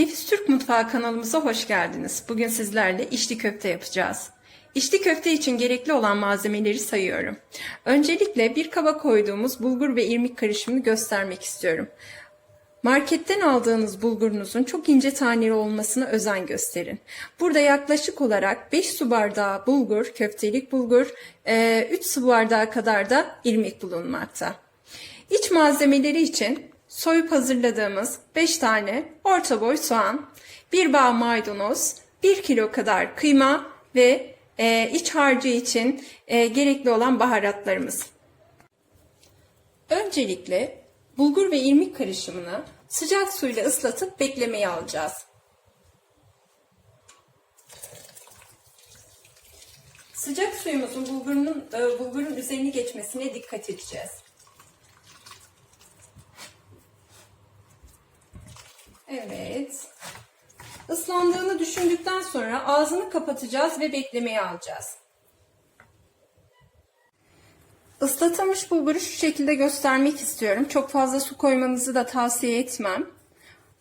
Nefis Türk Mutfağı kanalımıza hoş geldiniz. Bugün sizlerle içli köfte yapacağız. İçli köfte için gerekli olan malzemeleri sayıyorum. Öncelikle bir kaba koyduğumuz bulgur ve irmik karışımını göstermek istiyorum. Marketten aldığınız bulgurunuzun çok ince taneli olmasına özen gösterin. Burada yaklaşık olarak 5 su bardağı bulgur, köftelik bulgur, 3 su bardağı kadar da irmik bulunmakta. İç malzemeleri için soyup hazırladığımız 5 tane orta boy soğan, 1 bağ maydanoz, 1 kilo kadar kıyma ve e, iç harcı için e, gerekli olan baharatlarımız. Öncelikle bulgur ve irmik karışımını sıcak suyla ıslatıp beklemeye alacağız. Sıcak suyumuzun bulgurun, e, bulgurun üzerini geçmesine dikkat edeceğiz. Sonra ağzını kapatacağız ve beklemeye alacağız. Islatılmış bulguru şu şekilde göstermek istiyorum. Çok fazla su koymanızı da tavsiye etmem.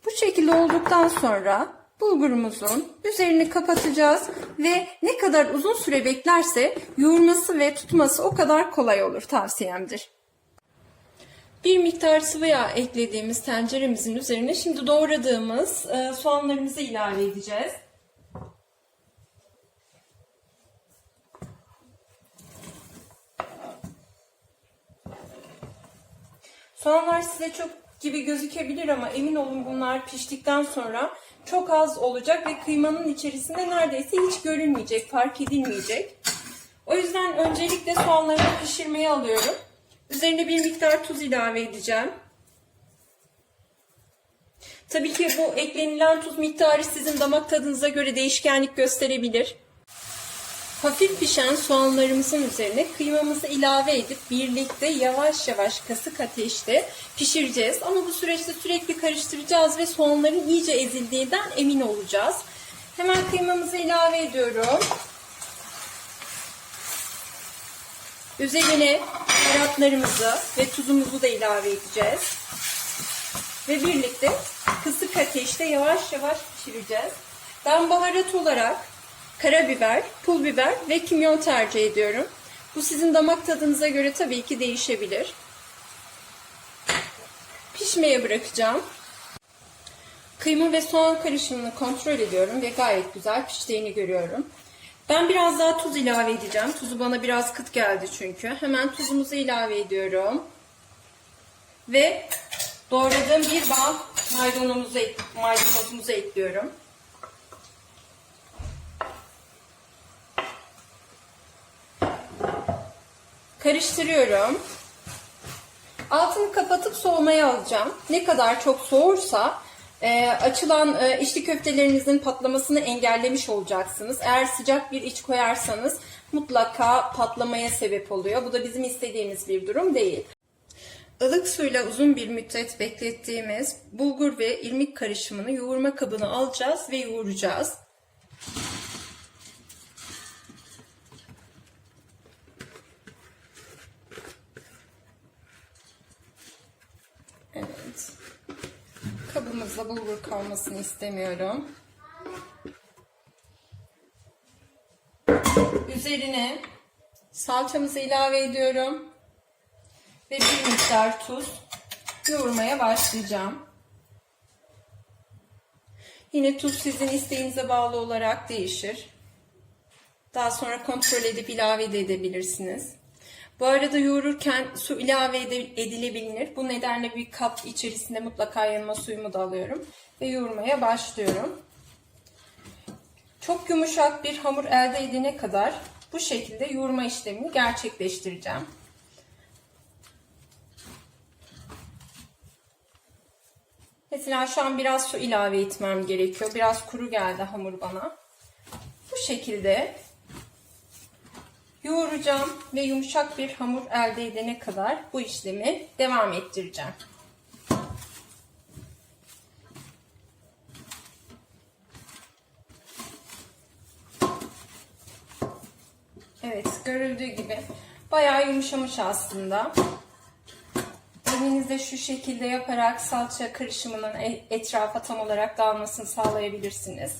Bu şekilde olduktan sonra bulgurumuzun üzerini kapatacağız ve ne kadar uzun süre beklerse yoğurması ve tutması o kadar kolay olur tavsiyemdir. Bir miktar sıvı yağ eklediğimiz tenceremizin üzerine şimdi doğradığımız e, soğanlarımızı ilave edeceğiz. Soğanlar size çok gibi gözükebilir ama emin olun bunlar piştikten sonra çok az olacak ve kıymanın içerisinde neredeyse hiç görünmeyecek, fark edilmeyecek. O yüzden öncelikle soğanlarımı pişirmeye alıyorum. Üzerine bir miktar tuz ilave edeceğim. Tabii ki bu eklenilen tuz miktarı sizin damak tadınıza göre değişkenlik gösterebilir. Hafif pişen soğanlarımızın üzerine kıymamızı ilave edip birlikte yavaş yavaş kasık ateşte pişireceğiz. Ama bu süreçte sürekli karıştıracağız ve soğanların iyice ezildiğinden emin olacağız. Hemen kıymamızı ilave ediyorum. Üzerine baharatlarımızı ve tuzumuzu da ilave edeceğiz. Ve birlikte kısık ateşte yavaş yavaş pişireceğiz. Ben baharat olarak karabiber, pul biber ve kimyon tercih ediyorum. Bu sizin damak tadınıza göre tabii ki değişebilir. Pişmeye bırakacağım. Kıyma ve soğan karışımını kontrol ediyorum ve gayet güzel piştiğini görüyorum. Ben biraz daha tuz ilave edeceğim. Tuzu bana biraz kıt geldi çünkü. Hemen tuzumuzu ilave ediyorum. Ve doğradığım bir bağ maydanozumuzu, maydanozumuzu ekliyorum. Karıştırıyorum. Altını kapatıp soğumaya alacağım. Ne kadar çok soğursa e, açılan e, içli köftelerinizin patlamasını engellemiş olacaksınız. Eğer sıcak bir iç koyarsanız mutlaka patlamaya sebep oluyor. Bu da bizim istediğimiz bir durum değil. Ilık suyla uzun bir müddet beklettiğimiz bulgur ve irmik karışımını yoğurma kabına alacağız ve yoğuracağız. Kabımızda bulgur kalmasını istemiyorum. Üzerine salçamızı ilave ediyorum. Ve bir miktar tuz yoğurmaya başlayacağım. Yine tuz sizin isteğinize bağlı olarak değişir. Daha sonra kontrol edip ilave de edebilirsiniz. Bu arada yoğururken su ilave edilebilir. Bu nedenle bir kap içerisinde mutlaka yanıma suyumu da alıyorum. Ve yoğurmaya başlıyorum. Çok yumuşak bir hamur elde edene kadar bu şekilde yoğurma işlemini gerçekleştireceğim. Mesela şu an biraz su ilave etmem gerekiyor. Biraz kuru geldi hamur bana. Bu şekilde yoğuracağım ve yumuşak bir hamur elde edene kadar bu işlemi devam ettireceğim. Evet görüldüğü gibi bayağı yumuşamış aslında. Elinizde şu şekilde yaparak salça karışımının e- etrafa tam olarak dağılmasını sağlayabilirsiniz.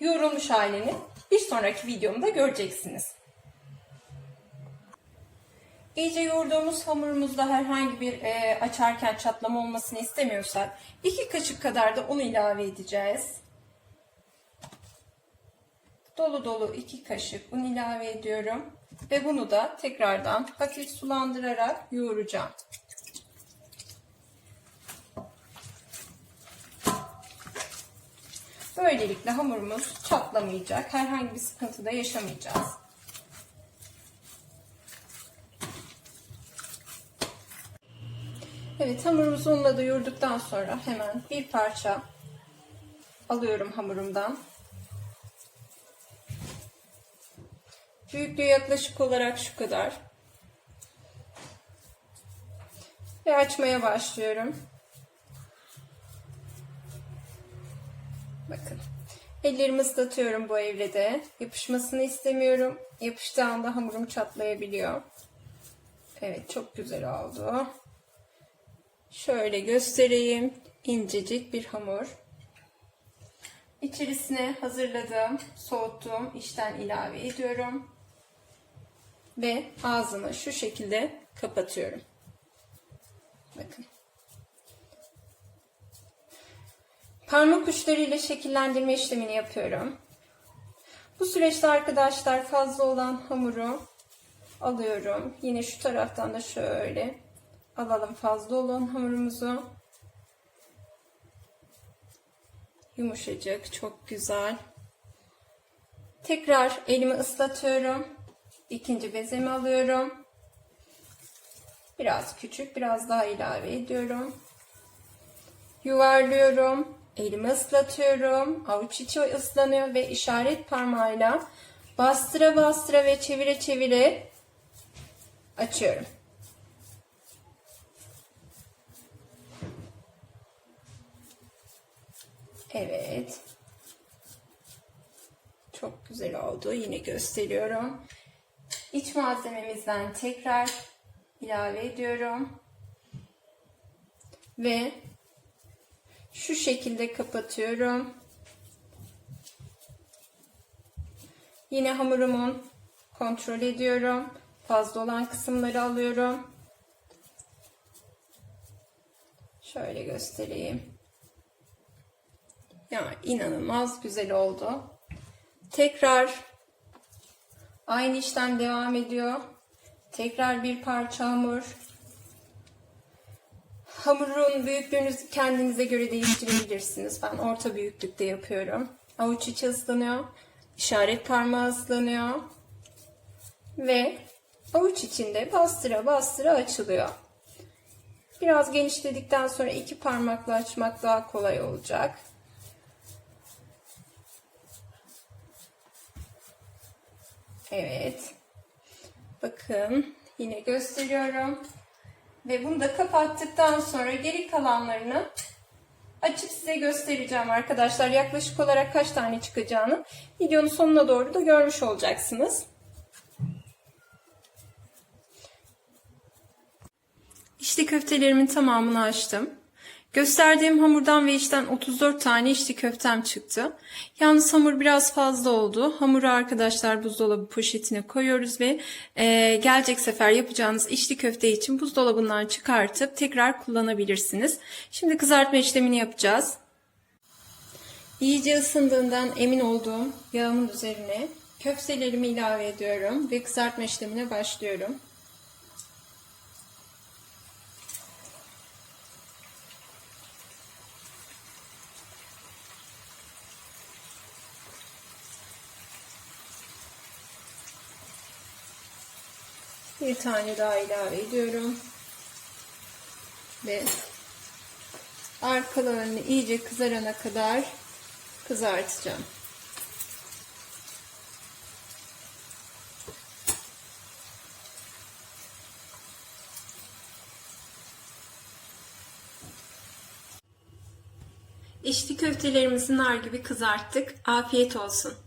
Yoğrulmuş halini sonraki videomda göreceksiniz. İyice yoğurduğumuz hamurumuzda herhangi bir e, açarken çatlama olmasını istemiyorsak 2 kaşık kadar da un ilave edeceğiz. Dolu dolu 2 kaşık un ilave ediyorum ve bunu da tekrardan hafif sulandırarak yoğuracağım. Böylelikle hamurumuz çatlamayacak, herhangi bir sıkıntı da yaşamayacağız. Evet hamurumuzu unla da yoğurduktan sonra hemen bir parça alıyorum hamurumdan. Büyüklüğü yaklaşık olarak şu kadar. Ve açmaya başlıyorum. Ellerimi ıslatıyorum bu evrede. Yapışmasını istemiyorum. Yapıştığı anda hamurum çatlayabiliyor. Evet çok güzel oldu. Şöyle göstereyim. İncecik bir hamur. İçerisine hazırladığım, soğuttuğum işten ilave ediyorum. Ve ağzını şu şekilde kapatıyorum. Bakın. Parmak uçlarıyla şekillendirme işlemini yapıyorum. Bu süreçte arkadaşlar fazla olan hamuru alıyorum. Yine şu taraftan da şöyle alalım fazla olan hamurumuzu. Yumuşacık, çok güzel. Tekrar elimi ıslatıyorum. İkinci bezemi alıyorum. Biraz küçük, biraz daha ilave ediyorum. Yuvarlıyorum. Elimi ıslatıyorum. Avuç içi ıslanıyor ve işaret parmağıyla bastıra bastıra ve çevire çevire açıyorum. Evet. Çok güzel oldu. Yine gösteriyorum. İç malzememizden tekrar ilave ediyorum. Ve şu şekilde kapatıyorum. Yine hamurumun kontrol ediyorum. Fazla olan kısımları alıyorum. Şöyle göstereyim. Ya inanılmaz güzel oldu. Tekrar aynı işlem devam ediyor. Tekrar bir parça hamur. Hamurun büyüklüğünüzü kendinize göre değiştirebilirsiniz. Ben orta büyüklükte yapıyorum. Avuç içi ıslanıyor. İşaret parmağı ıslanıyor. Ve avuç içinde bastıra bastıra açılıyor. Biraz genişledikten sonra iki parmakla açmak daha kolay olacak. Evet. Bakın yine gösteriyorum. Ve bunu da kapattıktan sonra geri kalanlarını açıp size göstereceğim arkadaşlar. Yaklaşık olarak kaç tane çıkacağını videonun sonuna doğru da görmüş olacaksınız. İşte köftelerimin tamamını açtım. Gösterdiğim hamurdan ve içten 34 tane içli köftem çıktı. Yalnız hamur biraz fazla oldu. Hamuru arkadaşlar buzdolabı poşetine koyuyoruz ve e, gelecek sefer yapacağınız içli köfte için buzdolabından çıkartıp tekrar kullanabilirsiniz. Şimdi kızartma işlemini yapacağız. İyice ısındığından emin olduğum yağımın üzerine köftelerimi ilave ediyorum ve kızartma işlemine başlıyorum. Bir tane daha ilave ediyorum. Ve arkalı önlü iyice kızarana kadar kızartacağım. İçli köftelerimizi nar gibi kızarttık. Afiyet olsun.